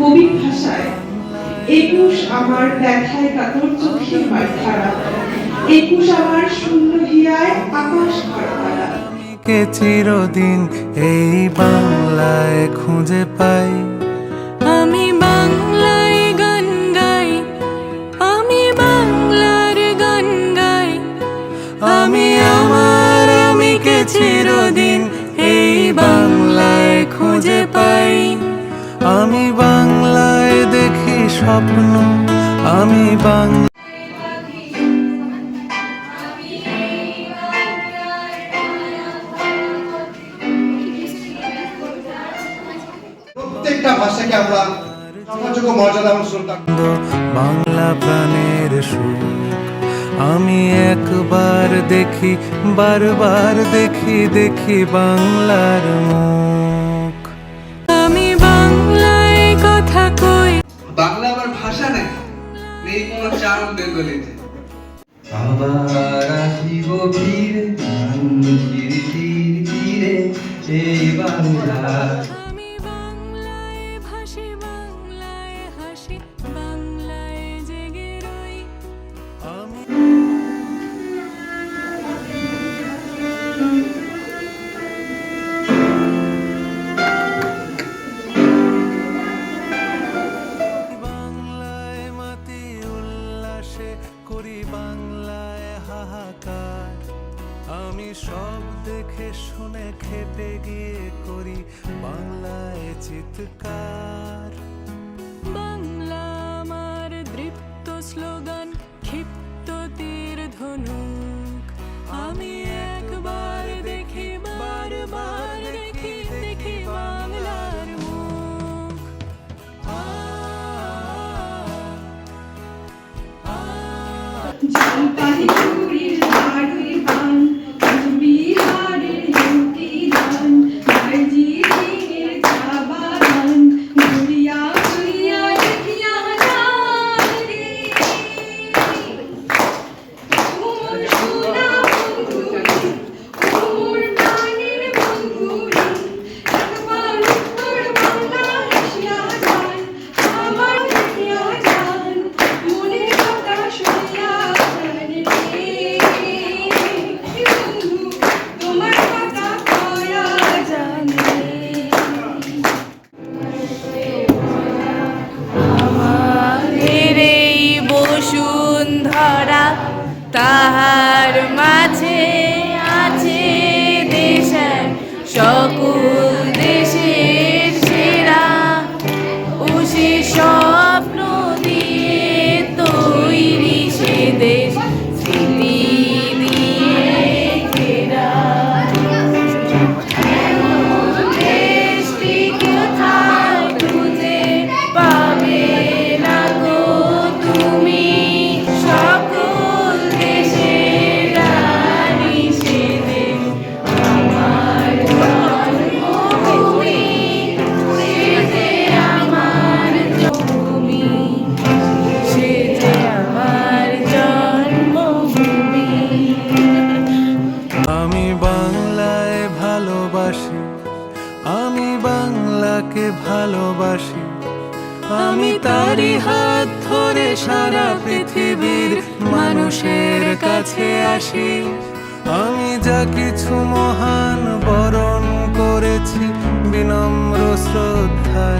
কবি ভাষায় একুশ আমার ব্যথায় কাতর চোখের মাঠারা একুশ আমার শূন্য হিয়ায় আকাশ ভরা কে চিরদিন এই বাংলায় খুঁজে পাই আমি বাংলায় গান গাই আমি বাংলার গান গাই। আমি আমার আমি কে চিরদিন এই বাংলায় খুঁজে পাই? আমি বাংলায় দেখি স্বপ্ন আমি বাংলা প্রত্যেকটা ভাষাকে আমরা মর্যাদা বাংলা প্রাণের সুখ। আমি একবার দেখি বারবার দেখি দেখি বাংলার মুখ চার বেঙ্গলিতে আবার আসিব ফিরে ধীরে তীর তীরে এই বাংলা আমি বাংলায় ভাসি বাংলায় হাসি আমি সব দেখে শুনে খেতে গিয়ে করি বাংলায় চিৎকার। সাহা বাংলাকে ভালোবাসি। আমি তারই হাত ধরে সারা পৃথিবীর মানুষের কাছে আসি। আমি যা কিছু মহান বরণ করেছি বিনম্র শ্রদ্ধায়।